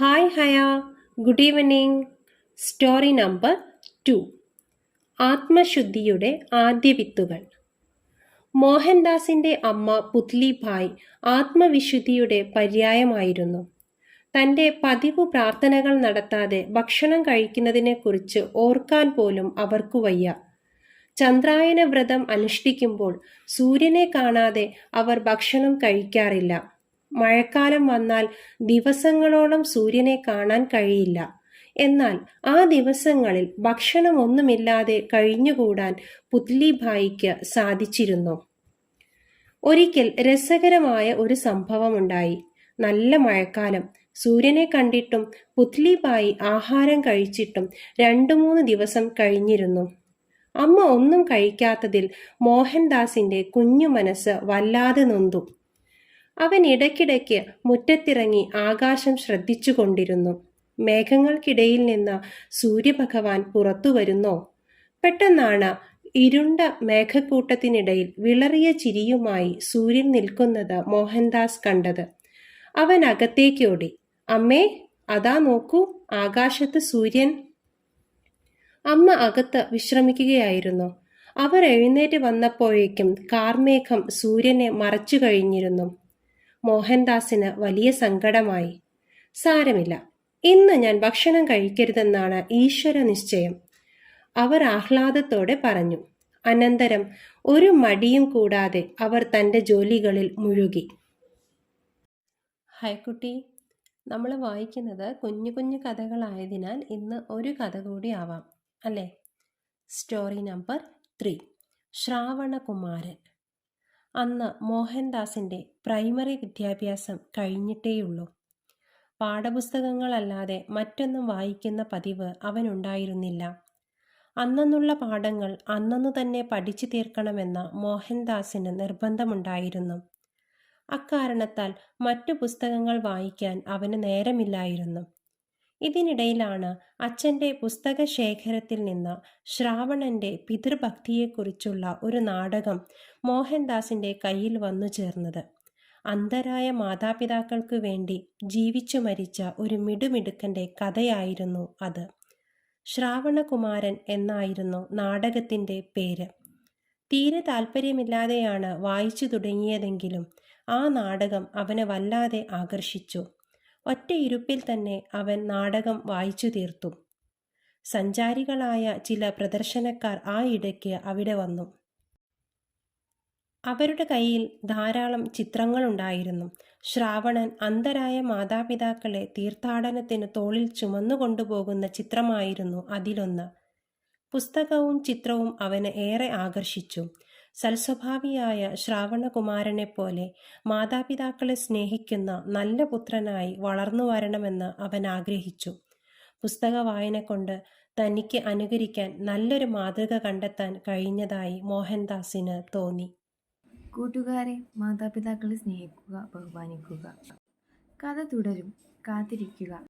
Hi ഹയ good evening story number two ആത്മശുദ്ധിയുടെ ആദ്യ വിത്തുകൾ. മോഹൻദാസിന്റെ അമ്മ പുത്ലിഭായ് ആത്മവിശുദ്ധിയുടെ പര്യായമായിരുന്നു. തന്റെ പതിവ് പ്രാർത്ഥനകൾ നടത്താതെ ഭക്ഷണം കഴിക്കുന്നതിനെക്കുറിച്ച് ഓർക്കാൻ പോലും അവർക്കു വയ്യ. ചന്ദ്രായന വ്രതം അനുഷ്ഠിക്കുമ്പോൾ സൂര്യനെ കാണാതെ അവർ ഭക്ഷണം കഴിക്കാറില്ല. മഴക്കാലം വന്നാൽ ദിവസങ്ങളോളം സൂര്യനെ കാണാൻ കഴിയില്ല. എന്നാൽ ആ ദിവസങ്ങളിൽ ഭക്ഷണമൊന്നുമില്ലാതെ കഴിഞ്ഞുകൂടാൻ പുത്ലിഭായിക്ക് സാധിച്ചിരുന്നു. ഒരിക്കൽ രസകരമായ ഒരു സംഭവമുണ്ടായി. നല്ല മഴക്കാലം. സൂര്യനെ കണ്ടിട്ടും പുത്ലിബായി ആഹാരം കഴിച്ചിട്ടും രണ്ടു മൂന്ന് ദിവസം കഴിഞ്ഞിരുന്നു. അമ്മ ഒന്നും കഴിക്കാത്തതിൽ മോഹൻദാസിന്റെ കുഞ്ഞു മനസ്സ് വല്ലാതെ നൊന്തു. അവൻ ഇടയ്ക്കിടയ്ക്ക് മുറ്റത്തിറങ്ങി ആകാശം ശ്രദ്ധിച്ചുകൊണ്ടിരുന്നു. മേഘങ്ങൾക്കിടയിൽ നിന്ന് സൂര്യഭഗവാൻ പുറത്തു വരുന്നോ? പെട്ടെന്നാണ് ഇരുണ്ട മേഘക്കൂട്ടത്തിനിടയിൽ വിളറിയ ചിരിയുമായി സൂര്യൻ നിൽക്കുന്നത് മോഹൻദാസ് കണ്ടത്. അവൻ അകത്തേക്കോടി അമ്മേ അതാ നോക്കൂ ആകാശത്ത് സൂര്യൻ അമ്മ അകത്ത് വിശ്രമിക്കുകയായിരുന്നു. അവർ എഴുന്നേറ്റ് വന്നപ്പോഴേക്കും കാർമേഘം സൂര്യനെ മറച്ചു കഴിഞ്ഞിരുന്നു. മോഹൻദാസിന് വലിയ സങ്കടമായി. സാരമില്ല ഇന്ന് ഞാൻ ഭക്ഷണം കഴിക്കരുതെന്നാണ് ഈശ്വര നിശ്ചയം. അവർ ആഹ്ലാദത്തോടെ പറഞ്ഞു. അനന്തരം ഒരു മടിയും കൂടാതെ അവർ തന്റെ ജോലികളിൽ മുഴുകി. ഹൈക്കുട്ടി നമ്മൾ വായിക്കുന്നത് കുഞ്ഞു കുഞ്ഞു കഥകളായതിനാൽ ഇന്ന് ഒരു കഥ കൂടി ആവാം അല്ലേ? Story number three Shravanakumaran. അന്ന് മോഹൻദാസിന്റെ പ്രൈമറി വിദ്യാഭ്യാസം കഴിഞ്ഞിട്ടേയുള്ളൂ. പാഠപുസ്തകങ്ങളല്ലാതെ മറ്റൊന്നും വായിക്കുന്ന പതിവ് അവനുണ്ടായിരുന്നില്ല. അന്നന്നുള്ള പാഠങ്ങൾ അന്നു തന്നെ പഠിച്ചു തീർക്കണമെന്ന മോഹൻദാസിന് നിർബന്ധമുണ്ടായിരുന്നു. അക്കാരണത്താൽ മറ്റു പുസ്തകങ്ങൾ വായിക്കാൻ അവന് നേരമില്ലായിരുന്നു. ഇതിനിടയിലാണ് അച്ഛന്റെ പുസ്തക ശേഖരത്തിൽ നിന്ന് ശ്രാവണന്റെ പിതൃഭക്തിയെക്കുറിച്ചുള്ള ഒരു നാടകം മോഹൻദാസിന്റെ കയ്യിൽ വന്നു ചേർന്നത്. അന്ധരായ മാതാപിതാക്കൾക്ക് വേണ്ടി ജീവിച്ചു മരിച്ച ഒരു മിടുമിടുക്കന്റെ കഥയായിരുന്നു അത്. ശ്രാവണകുമാരൻ എന്നായിരുന്നു നാടകത്തിന്റെ പേര്. തീരെ താല്പര്യമില്ലാതെയാണ് വായിച്ചു തുടങ്ങിയതെങ്കിലും ആ നാടകം അവനെ വല്ലാതെ ആകർഷിച്ചു. ഒറ്റയിരുപ്പിൽ തന്നെ അവൻ നാടകം വായിച്ചു തീർത്തു. സഞ്ചാരികളായ ചില പ്രദർശനക്കാർ ആ ഇടയ്ക്ക് അവിടെ വന്നു. അവരുടെ കയ്യിൽ ധാരാളം ചിത്രങ്ങളുണ്ടായിരുന്നു. ശ്രാവണൻ അന്തരായ മാതാപിതാക്കളെ തീർത്ഥാടനത്തിന് തോളിൽ ചുമന്നുകൊണ്ടുപോകുന്ന ചിത്രമായിരുന്നു അതിലൊന്ന്. പുസ്തകവും ചിത്രവും അവന് ഏറെ ആകർഷിച്ചു. സൽസ്വഭാവിയായ ശ്രാവണകുമാരനെ പോലെ മാതാപിതാക്കളെ സ്നേഹിക്കുന്ന നല്ല പുത്രനായി വളർന്നു വരണമെന്ന് അവൻ ആഗ്രഹിച്ചു. പുസ്തക വായന കൊണ്ട് തനിക്ക് അനുകരിക്കാൻ നല്ലൊരു മാതൃക കണ്ടെത്താൻ കഴിഞ്ഞതായി മോഹൻദാസിന് തോന്നി. കൂട്ടുകാരെ മാതാപിതാക്കളെ സ്നേഹിക്കുക ബഹുമാനിക്കുക. കഥ തുടരും. കാത്തിരിക്കുക.